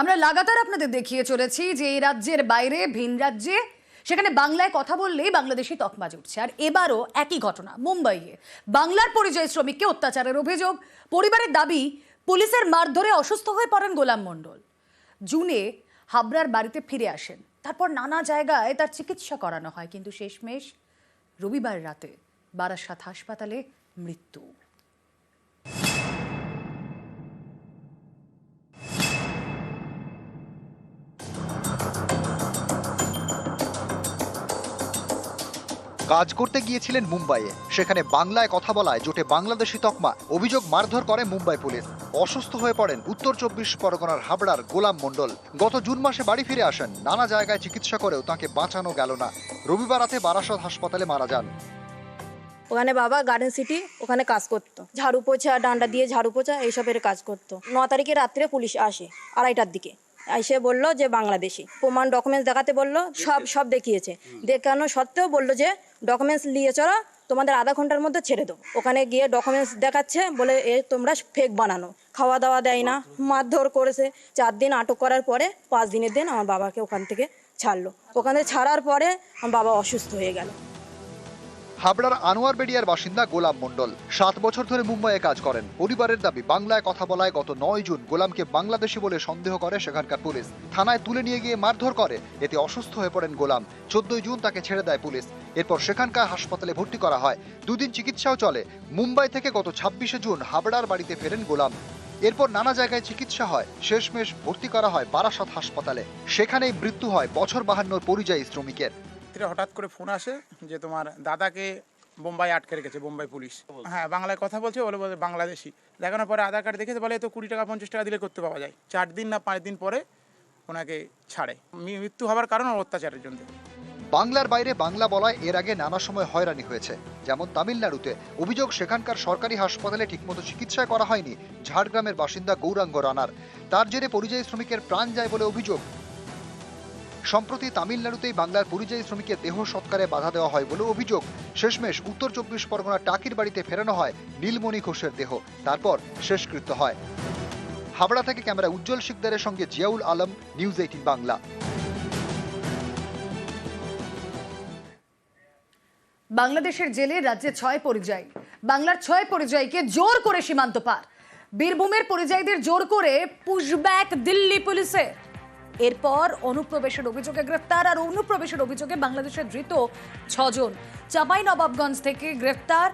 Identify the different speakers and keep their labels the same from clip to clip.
Speaker 1: আমরা লাগাতার আপনাদের দেখিয়ে চলেছি যে এই রাজ্যের বাইরে ভিন রাজ্যে, সেখানে বাংলায় কথা বললেই বাংলাদেশি তকমা জুটছে আর এবারও একই ঘটনা, মুম্বাইয়ে। বাংলার পরিযায়ী শ্রমিককে অত্যাচারের অভিযোগ, পরিবারের দাবি, পুলিশের মারধরে অসুস্থ হয়ে পড়েন গোলাম মণ্ডল। জুনে হাবড়ার বাড়িতে ফিরে আসেন। তারপর নানা জায়গায় তার চিকিৎসা করানো হয়, কিন্তু শেষমেশ রবিবার রাতে বারাসাত হাসপাতালে মৃত্যু।
Speaker 2: কাজ করতে গিয়েছিলেন মুম্বাইয়ে। সেখানে বাংলায় কথা বলায় জোটে বাংলাদেশি তকমা। অভিযোগ মারধর করে মুম্বাই পুলিশ। অসুস্থ হয়ে পড়েন উত্তর চব্বিশ পরগনার হাবড়ার গোলাম মণ্ডল। গত জুন মাসে বাড়ি ফিরে আসেন। নানা জায়গায় চিকিৎসা করেও তাকে বাঁচানো গেল না। রবিবার রাতে বারাসত হাসপাতালে মারা যান।
Speaker 3: ওখানে বাবা গার্ডেন সিটি ওখানে কাজ করতো। ঝাড়ু পোছা, ডান্ডা দিয়ে ঝাড়ু পোছা, এইসবের কাজ করতো। ন তারিখে রাত্রে পুলিশ আসে, আড়াইটার দিকে। এসে বলল যে বাংলাদেশি। প্রমাণ ডকুমেন্টস দেখাতে বলল সব সব দেখিয়েছে। দেখানো সত্ত্বেও বলল যে ডকুমেন্টস নিয়ে চলো তোমাদের আধা ঘণ্টার মধ্যে ছেড়ে দেবো। ওখানে গিয়ে ডকুমেন্টস দেখাচ্ছে বলে এ তোমরা ফেক বানানো। খাওয়া দাওয়া দেয় না মারধর করেছে। চার দিন আটক করার পরে পাঁচ দিনের দিন আমার বাবাকে ওখান থেকে ছাড়লো। ওখানে ছাড়ার পরে আমার বাবা অসুস্থ হয়ে গেল।
Speaker 2: হাবড়ার আনোয়ার বেড়িয়ার বাসিন্দা গোলাম মণ্ডল। সাত বছর ধরে মুম্বাইয়ে কাজ করেন। পরিবারের দাবি, বাংলায় কথা বলায় গত নয় জুন গোলামকে বাংলাদেশি বলে সন্দেহ করে সেখানকার পুলিশ। থানায় তুলে নিয়ে গিয়ে মারধর করে। এতে অসুস্থ হয়ে পড়েন গোলাম। চোদ্দই জুন তাকে ছেড়ে দেয় পুলিশ। এরপর সেখানকার হাসপাতালে ভর্তি করা হয়। দুদিন চিকিৎসাও চলে। মুম্বাই থেকে গত ছাব্বিশে জুন হাবড়ার বাড়িতে ফেরেন গোলাম। এরপর নানা জায়গায় চিকিৎসা হয়। শেষমেশ ভর্তি করা হয় বারাসত হাসপাতালে। সেখানেই মৃত্যু হয় বছর বাহান্নর পরিযায়ী শ্রমিকের।
Speaker 4: রাত্রে হঠাৎ করে ফোন আসে যে তোমার দাদাকে বোম্বাই আটকে রেখেছে বোম্বাই পুলিশ। হ্যাঁ বাংলায় কথা বলছে বলে বলে বাংলাদেশি। দেখানোর পরে আধার কার্ড দেখেছে বলে তো কুড়ি টাকা পঞ্চাশ টাকা দিলে করতে পাওয়া যায়। চার দিন না পাঁচ দিন পরে ওনাকে ছাড়ে। মৃত্যু হওয়ার কারণ অত্যাচারের জন্য।
Speaker 2: বাংলার বাইরে বাংলা বলায় এর আগে নানা সময় হয়রানি হয়েছে। যেমন তামিলনাড়ুতে অভিযোগ সেখানকার সরকারি হাসপাতালে ঠিকমতো চিকিৎসা করা হয়নি ঝাড়গ্রামের বাসিন্দা গৌরাঙ্গ রানার। তার জেরে পরিযায়ী শ্রমিকের প্রাণ যায় বলে অভিযোগ। সম্প্রতি তামিলনাড়ুতেই বাংলার পরিযায়ী শ্রমিকের দেহ সৎকারে বাধা দেওয়া হয় বলে অভিযোগ। শেষমেশ উত্তর চব্বিশ পরগনার টাকির বাড়িতে ফেরানো হয় নীলমণি ঘোষের দেহ। তারপর শেষকৃত্য হয়। হাবড়া থেকে ক্যামেরা উজ্জ্বল শিকদারের সঙ্গে জিয়াউল আলম, নিউজ এইটিন বাংলা।
Speaker 1: বাংলাদেশের জেলে রাজ্যে ছয় পরিযায়ী। বাংলার ছয় পরিযায়ীকে জোর করে সীমান্ত পার। বীরভূমের পরিযায়ীদের জোর করে পুশব্যাক দিল্লি পুলিশে এরপর অনুপ্রবেশের অভিযোগে গ্রেফতার আর অনুপ্রবেশের অভিযোগে বাংলাদেশের ধৃত ছজন। চাপাই নবাবগঞ্জ থেকে গ্রেফতার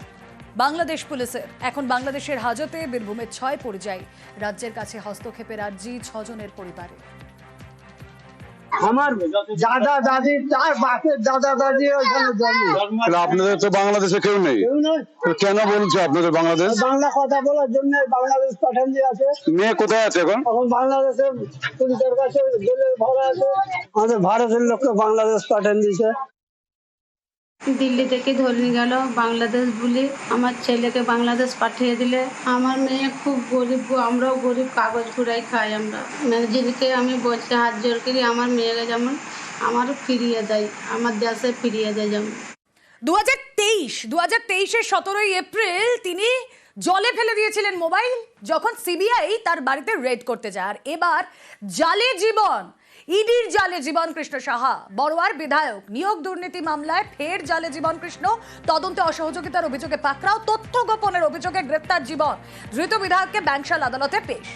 Speaker 1: বাংলাদেশ পুলিশের। এখন বাংলাদেশের হাজতে বীরভূমের ছয় পরিযায়ী। রাজ্যের কাছে হস্তক্ষেপের আর্জি ছজনের পরিবারে।
Speaker 5: আমার দাদা দাদি তার বাপের দাদা দাদি ওইখানে জন্ম।
Speaker 6: আপনাদের তো বাংলাদেশে কেউ নেই। কেন বলছে আপনাদের বাংলাদেশ?
Speaker 5: বাংলা কথা বলার জন্য বাংলাদেশ পাঠান আছে।
Speaker 6: মেয়ে কোথায় আছে এখন?
Speaker 5: এখন বাংলাদেশের পুলিশের কাছে ভরা আছে। আমাদের ভারতের লোককে বাংলাদেশ পাঠান দিয়েছে
Speaker 7: দিল্লি থেকে ধরে নিয়ে গেল বাংলাদেশ বলে। আমার ছেলেকে বাংলাদেশ পাঠিয়ে দিলে। আমার মেয়ে খুব গরিব আমরাও গরিব, কাগজ ঘুরাই খাই আমরা। ম্যানেজারকে আমি বলছি হাত জোর করি, আমার মেয়েকে যেমন আমারও ফিরিয়ে দেয়, আমার দেশে ফিরিয়ে দেয় যেমন।
Speaker 1: দু হাজার তেইশ দু হাজার তেইশের সতেরোই এপ্রিল তিনি জলে ফেলে দিয়েছিলেন মোবাইল, যখন সিবিআই তার বাড়িতে রেড করতে যায়। আর এবার জালে জীবন। ইডির জালে জীবন কৃষ্ণ সাহা। বড়োয়ার বিধায়ক নিয়োগ দুর্নীতি মামলায় ফের জালে জীবন কৃষ্ণ তদন্তে অসহযোগিতার অভিযোগে পাকড়াও তথ্য গোপনের অভিযোগে গ্রেপ্তার জীবন। ধৃত বিধায়ককে ব্যাংশাল আদালতে পেশ।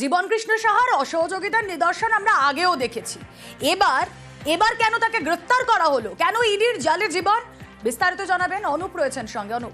Speaker 1: জীবন কৃষ্ণ সাহার অসহযোগিতার নিদর্শন আমরা আগেও দেখেছি। এবার এবার কেন তাকে গ্রেফতার করা হলো? কেন ইডির জালে জীবন? বিস্তারিত জানাবেন অনুপ রয়েছেন সঙ্গে। অনুপ।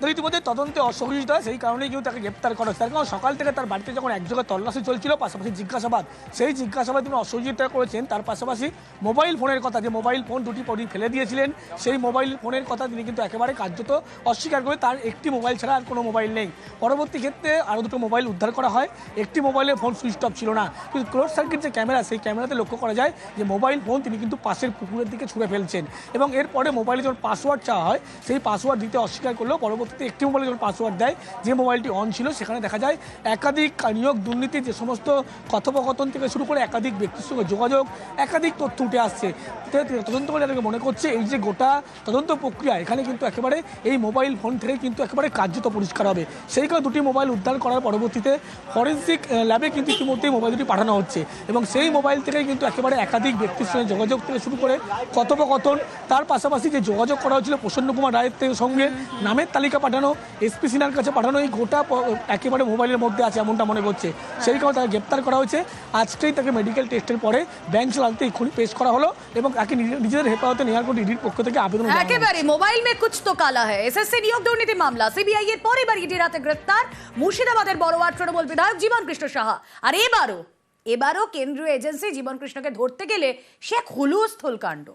Speaker 8: তো ইতিমধ্যে তদন্তে অসহযোগিতা সেই কারণেই কিন্তু তাকে গ্রেপ্তার করা হয়েছে। কারণ সকাল থেকে তার বাড়িতে যখন এক জায়গায় তল্লাশি চলছিল, পাশাপাশি জিজ্ঞাসাবাদ, সেই জিজ্ঞাসাবাদ তিনি অসহযোগিতা করেছেন। তার পাশাপাশি মোবাইল ফোনের কথা, যে মোবাইল ফোন দুটি পরি ফেলে দিয়েছিলেন, সেই মোবাইল ফোনের কথা তিনি কিন্তু একেবারে কার্যত অস্বীকার করে তার একটি মোবাইল ছাড়া আর কোনো মোবাইল নেই। পরবর্তী ক্ষেত্রে আরও দুটো মোবাইল উদ্ধার করা হয়। একটি মোবাইলে ফোন সুইচ অফ ছিল না। কিন্তু ক্লোজ সার্কিট যে ক্যামেরা, সেই ক্যামেরাতে লক্ষ্য করা যায় যে মোবাইল ফোন তিনি কিন্তু পাশের পুকুরের দিকে ছুঁড়ে ফেলছেন। এবং এরপরে মোবাইলে যখন পাসওয়ার্ড চাওয়া হয়, সেই পাসওয়ার্ড দিতে অস্বীকার করলেও পরবর্তী একটি মোবাইলে যখন পাসওয়ার্ড দেয়, যে মোবাইলটি অন ছিল, সেখানে দেখা যায় একাধিক নিয়োগ দুর্নীতি, যে সমস্ত কথোপকথন থেকে শুরু করে একাধিক ব্যক্তির সঙ্গে যোগাযোগ, একাধিক তথ্য উঠে আসছে। তদন্ত করে তাদেরকে মনে করছে, এই যে গোটা তদন্ত প্রক্রিয়া, এখানে কিন্তু একেবারে এই মোবাইল ফোন থেকে কিন্তু একেবারে কার্যত পরিষ্কার হবে। সেই কারণে দুটি মোবাইল উদ্ধার করার পরবর্তীতে ফরেন্সিক ল্যাবে কিন্তু ইতিমধ্যেই মোবাইল দুটি পাঠানো হচ্ছে। এবং সেই মোবাইল থেকে কিন্তু একেবারে একাধিক ব্যক্তির সঙ্গে যোগাযোগ থেকে শুরু করে কথোপকথন, তার পাশাপাশি যে যোগাযোগ করা হয়েছিল প্রসন্ন কুমার রায়ের সঙ্গে, নামের তালিকা পাঠানো এসপি সিনার কাছে পাঠানো এই গোটা একেবারে মোবাইলের মধ্যে আছে এমনটা মনে করছে সেই কারণে তাকে গ্রেপ্তার করা হয়েছে। আজকেই তাকে মেডিকেল টেস্টের পরে বেঞ্চ আদালতে এক্ষুনি পেশ করা হলো এবং তাকে নিজেদের হেফাজতে নেওয়ার জন্য ইডির পক্ষ থেকে আবেদন
Speaker 1: একেবারে মোবাইল মে কুছ তো কালা হ্যায়। এসএসসি নিয়োগ দুর্নীতি মামলা সিবিআই এর পরে এবার ইডি রাতে গ্রেপ্তার মুর্শিদাবাদের বড়োয়ার তৃণমূল বিধায়ক জীবন কৃষ্ণ সাহা। আর এবারও এবারও কেন্দ্রীয় এজেন্সি জীবন কৃষ্ণকে ধরতে গেলে সে এক হুলুস্থুল কাণ্ড।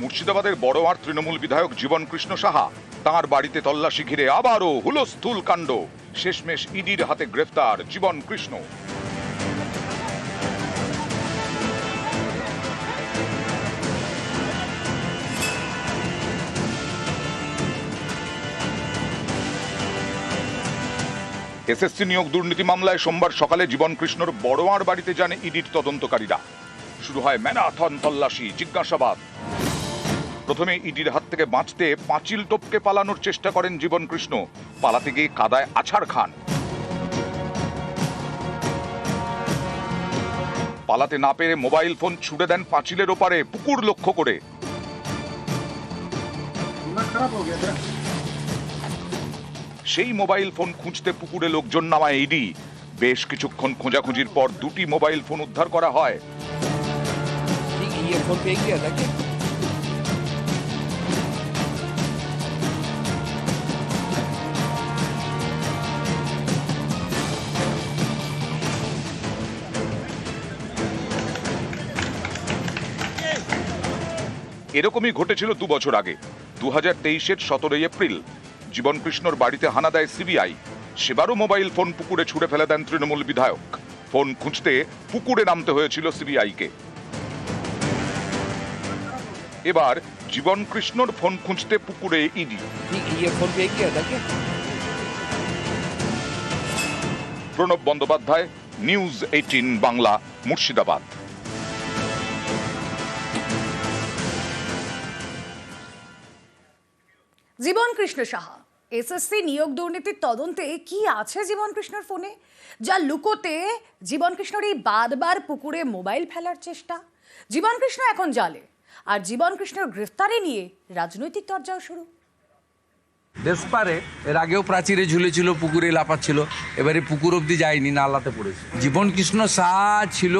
Speaker 9: মুর্শিদাবাদের বড়োয়ার তৃণমূল বিধায়ক জীবন কৃষ্ণ সাহা তাঁর বাড়িতে তল্লাশি ঘিরে আবারও হুলস্থুল কাণ্ড। শেষমেশ ইডির হাতে গ্রেফতার জীবন কৃষ্ণ। এসএসসি নিয়োগ দুর্নীতি মামলায় সোমবার সকালে জীবন কৃষ্ণর বড়োয়ার বাড়িতে যান ইডির তদন্তকারীরা। শুরু হয় ম্যারাথন তল্লাশি, জিজ্ঞাসাবাদ। প্রথমে ইডির হাত থেকে বাঁচতে পাঁচিল টপকে পালানোর চেষ্টা করেন জীবন কৃষ্ণ পালাতে গিয়ে কাদায় আছাড় খান। পালাতে না পেরে মোবাইল ফোন ছুড়ে দেন পাঁচিলের ওপারে, পুকুর লক্ষ্য করে। সেই মোবাইল ফোন খুঁজতে পুকুরে লোকজন নামায় ইডি। বেশ কিছুক্ষণ খোঁজাখুঁজির পর দুটি মোবাইল ফোন উদ্ধার করা হয়। এরকমই ঘটেছিল দু বছর আগে, দু হাজার তেইশের সতেরোই এপ্রিল। জীবন কৃষ্ণর বাড়িতে হানা দেয় সিবিআই। সেবারও মোবাইল ফোন পুকুরে ছুড়ে ফেলে দেন তৃণমূল বিধায়ক। ফোন খুঁজতে পুকুরে নামতে হয়েছিল সিবিআইকে। এবার জীবন কৃষ্ণর ফোন খুঁজতে পুকুরে ED. Pranab Bandyopadhyay news eighteen Bangla Murshidabad.
Speaker 1: Jiban Krishna Saha. SSC নিয়োগ দুর্নীতির তদন্তে কি আছে জীবনকৃষ্ণর ফোনে? যা লুকোতে জীবনকৃষ্ণর এই বারবার পুকুরে মোবাইল ফেলার চেষ্টা। জীবনকৃষ্ণ এখন জালে, আর জীবনকৃষ্ণর গ্রেফতারি নিয়ে রাজনৈতিক চর্চাও শুরু।
Speaker 10: দেশপারে এর আগেও প্রাচীরে ঝুলেছিল, পুকুরে লাফাচ্ছিল, এবারে পুকুর অব্দি যায়নি, নালাতে পড়েছে। জীবন কৃষ্ণ শাহ ছিল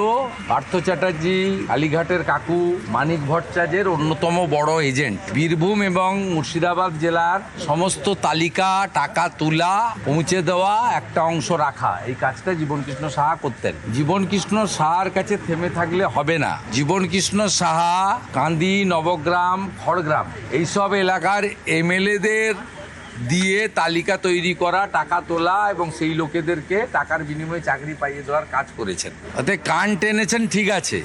Speaker 10: পার্থ চ্যাটার্জি কালীঘাটের কাকু মানিক ভট্টাচার্যের অন্যতম বড় এজেন্ট। বীরভূম এবং মুর্শিদাবাদ জেলার সমস্ত তালিকা, টাকা তোলা, পৌঁছে দেওয়া একটা অংশ রাখা। এই কাজটা জীবন কৃষ্ণ সাহা করতেন। জীবন কৃষ্ণ সাহার কাছে থেমে থাকলে হবে না। জীবন কৃষ্ণ সাহা, কান্দি, নবগ্রাম, খড়গ্রাম, এইসব এলাকার এমএলএদের দিয়ে তালিকা তৈরি করা, টাকা তোলা এবং সেই লোকেদেরকে টাকার বিনিময়ে চাকরি পাইয়ে দেওয়ার কাজ করেছেন। অর্থাৎ কান টেনেছেন, ঠিক আছে,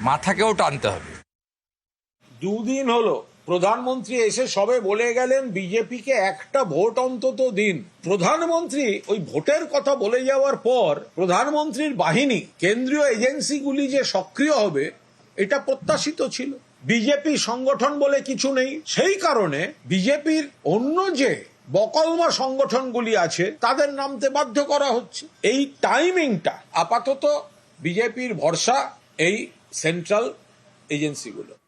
Speaker 10: মাথাকেও টানতে হবে।
Speaker 11: দুদিন হলো, প্রধানমন্ত্রী এসে সবে বলে গেলেন, বিজেপিকে একটা ভোট অন্তত দিন। প্রধানমন্ত্রী ওই ভোটের কথা বলে যাওয়ার পর প্রধানমন্ত্রীর বাহিনী, কেন্দ্রীয় এজেন্সিগুলি যে সক্রিয় হবে, এটা প্রত্যাশিত ছিল। বিজেপি সংগঠন বলে কিছু নেই। সেই কারণে বিজেপির অন্য যে বকলমা সংগঠনগুলি আছে, তাদের নামতে বাধ্য করা হচ্ছে। এই টাইমিংটা আপাতত বিজেপির ভরসা এই সেন্ট্রাল এজেন্সিগুলো।